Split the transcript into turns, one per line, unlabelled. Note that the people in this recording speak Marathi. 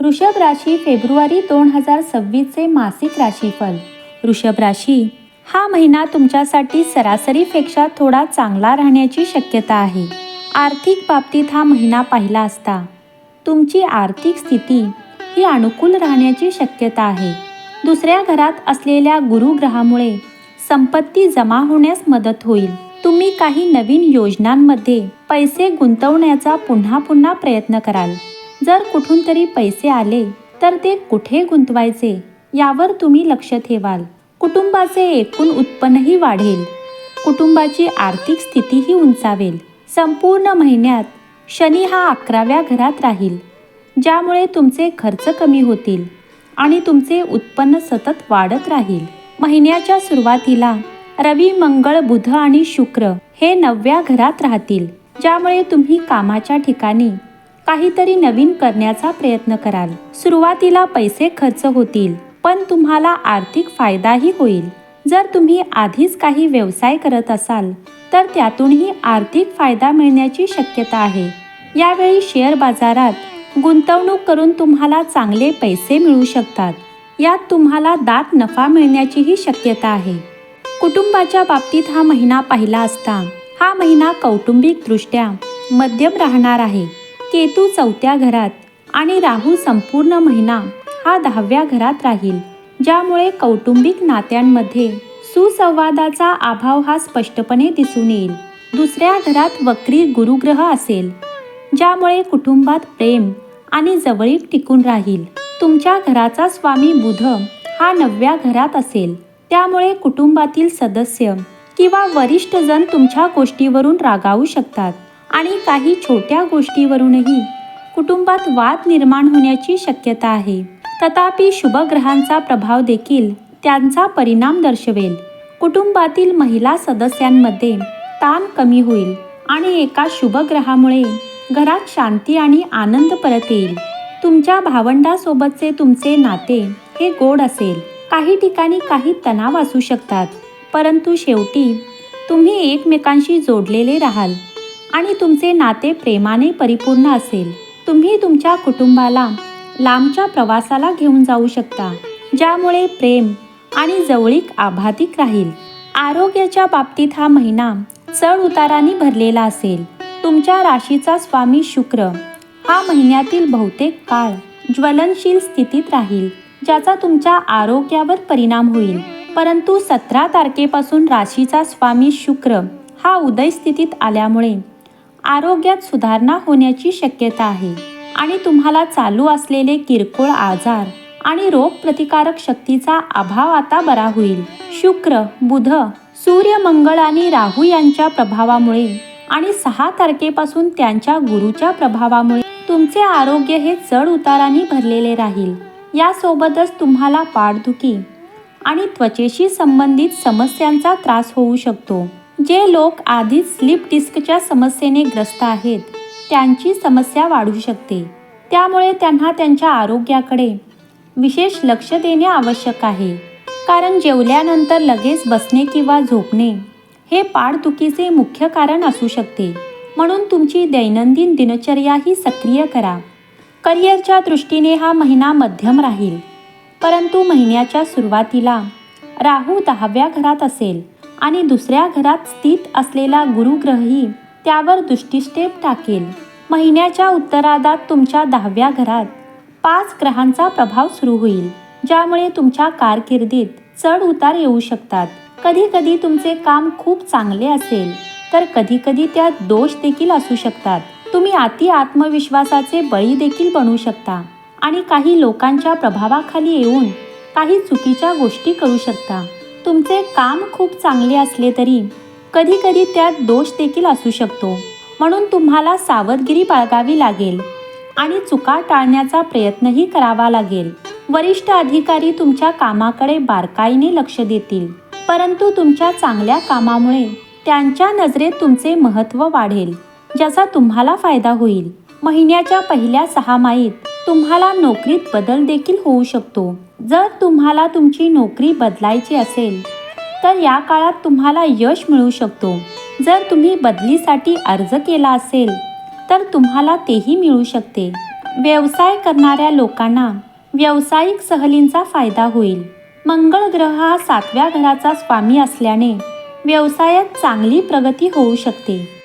वृषभ राशी फेब्रुवारी दोन हजार सव्वीसचे मासिक राशीफल. वृषभ राशी हा महिना तुमच्यासाठी सरासरीपेक्षा थोडा चांगला राहण्याची शक्यता आहे. आर्थिक बाबतीत हा महिना पाहिला असता तुमची आर्थिक स्थिती ही अनुकूल राहण्याची शक्यता आहे. दुसऱ्या घरात असलेल्या गुरुग्रहामुळे संपत्ती जमा होण्यास मदत होईल. तुम्ही काही नवीन योजनांमध्ये पैसे गुंतवण्याचा पुन्हा पुन्हा प्रयत्न कराल. जर कुठून तरी पैसे आले तर ते कुठे गुंतवायचे यावर तुम्ही लक्ष ठेवाल. कुटुंबाचे एकूण उत्पन्नही वाढेल. कुटुंबाची आर्थिक स्थितीही उंचावेल. संपूर्ण महिन्यात शनी हा अकराव्या घरात राहील ज्यामुळे तुमचे खर्च कमी होतील आणि तुमचे उत्पन्न सतत वाढत राहील. महिन्याच्या सुरुवातीला रवी मंगळ बुध आणि शुक्र हे नवव्या घरात राहतील ज्यामुळे तुम्ही कामाच्या ठिकाणी काहीतरी नवीन करण्याचा प्रयत्न कराल. सुरुवातीला पैसे खर्च होतील पण तुम्हाला आर्थिक फायदाही होईल. जर तुम्ही आधीच काही व्यवसाय करत असाल तर त्यातूनही आर्थिक फायदा मिळण्याची शक्यता आहे. यावेळी शेअर बाजारात गुंतवणूक करून तुम्हाला चांगले पैसे मिळू शकतात. यात तुम्हाला दाट नफा मिळण्याचीही शक्यता आहे. कुटुंबाच्या बाबतीत हा महिना पाहिला असता. हा महिना कौटुंबिकदृष्ट्या मध्यम राहणार आहे. केतू चौथ्या घरात आणि राहू संपूर्ण महिना हा दहाव्या घरात राहील ज्यामुळे कौटुंबिक नात्यांमध्ये सुसंवादाचा अभाव हा स्पष्टपणे दिसून येईल. दुसऱ्या घरात वक्री गुरुग्रह असेल ज्यामुळे कुटुंबात प्रेम आणि जवळीक टिकून राहील. तुमच्या घराचा स्वामी बुध हा नवव्या घरात असेल त्यामुळे कुटुंबातील सदस्य किंवा वरिष्ठ जण तुमच्या गोष्टीवरून रागावू शकतात. आणि काही छोट्या गोष्टीवरूनही कुटुंबात वाद निर्माण होण्याची शक्यता आहे. तथापि शुभग्रहांचा प्रभाव देखील त्यांचा परिणाम दर्शवेल. कुटुंबातील महिला सदस्यांमध्ये ताण कमी होईल आणि एका शुभग्रहामुळे घरात शांती आणि आनंद परत येईल. तुमच्या भावंडासोबतचे तुमचे नाते हे गोड असेल. काही ठिकाणी काही तणाव असू शकतात परंतु शेवटी तुम्ही एकमेकांशी जोडलेले राहाल. आणि तुमचे नाते प्रेमाने परिपूर्ण असेल. तुम्ही तुमच्या कुटुंबाला लांबच्या प्रवासाला घेऊन जाऊ शकता ज्यामुळे प्रेम आणि जवळीक आभातिक राहील. आरोग्याच्या बाबतीत हा महिना चढ उताराने भरलेला असेल. तुमच्या राशीचा स्वामी शुक्र हा महिन्यातील बहुतेक काळ ज्वलनशील स्थितीत राहील ज्याचा तुमच्या आरोग्यावर परिणाम होईल. परंतु सतरा तारखेपासून राशीचा स्वामी शुक्र हा उदय स्थितीत आल्यामुळे आरोग्यात सुधारणा होण्याची शक्यता आहे आणि तुम्हाला चालू असलेले किरकोळ आजार आणि रोगप्रतिकारक शक्तीचा अभाव आता बरा होईल. शुक्र बुध सूर्य मंगळ आणि राहू यांच्या प्रभावामुळे आणि सहा तारखेपासून त्यांच्या गुरुच्या प्रभावामुळे तुमचे आरोग्य हे चढ उताराने भरलेले राहील. यासोबतच तुम्हाला पाठदुखी आणि त्वचेशी संबंधित समस्यांचा त्रास होऊ शकतो. जे लोक आधीच स्लिप डिस्कच्या समस्येने ग्रस्त आहेत त्यांची समस्या वाढू शकते. त्यामुळे त्यांना त्यांच्या आरोग्याकडे विशेष लक्ष देणे आवश्यक आहे. कारण जेवल्यानंतर लगेच बसणे किंवा झोपणे हे पाठदुखीचे मुख्य कारण असू शकते. म्हणून तुमची दैनंदिन दिनचर्याही सक्रिय करा. करिअरच्या दृष्टीने हा महिना मध्यम राहील. परंतु महिन्याच्या सुरुवातीला राहू दहाव्या घरात असेल. आणि दुसऱ्या घरात स्थित असलेला गुरुग्रहही त्यावर दृष्टिक्षेप टाकेल. महिन्याच्या उत्तरार्धात तुमच्या दहाव्या घरात पाच ग्रहांचा प्रभाव सुरू होईल ज्यामुळे तुमच्या कारकिर्दीत चढ उतार येऊ शकतात. कधी कधी तुमचे काम खूप चांगले असेल तर कधी कधी त्यात दोष देखील असू शकतात. तुम्ही अति आत्मविश्वासाचे बळी देखील बनू शकता आणि काही लोकांच्या प्रभावाखाली येऊन काही चुकीच्या गोष्टी करू शकता. तुमचे काम खूप चांगले असले तरी कधी कधी त्यात दोष देखील असू शकतो. म्हणून तुम्हाला सावधगिरी बाळगावी लागेल आणि चुका टाळण्याचा प्रयत्नही करावा लागेल. वरिष्ठ अधिकारी तुमच्या कामाकडे बारकाईने लक्ष देतील. परंतु तुमच्या चांगल्या कामामुळे त्यांच्या नजरेत तुमचे महत्त्व वाढेल ज्याचा तुम्हाला फायदा होईल. महिन्याच्या पहिल्या सहामाहीत तुम्हाला नोकरीत बदल देखील होऊ शकतो. जर तुम्हाला तुमची नोकरी बदलायची असेल तर या काळात तुम्हाला यश मिळू शकतो. जर तुम्ही बदलीसाठी अर्ज केला असेल तर तुम्हाला तेही मिळू शकते. व्यवसाय करणाऱ्या लोकांना व्यावसायिक सहलींचा फायदा होईल. मंगळ ग्रह हा सातव्या घराचा स्वामी असल्याने व्यवसायात चांगली प्रगती होऊ शकते.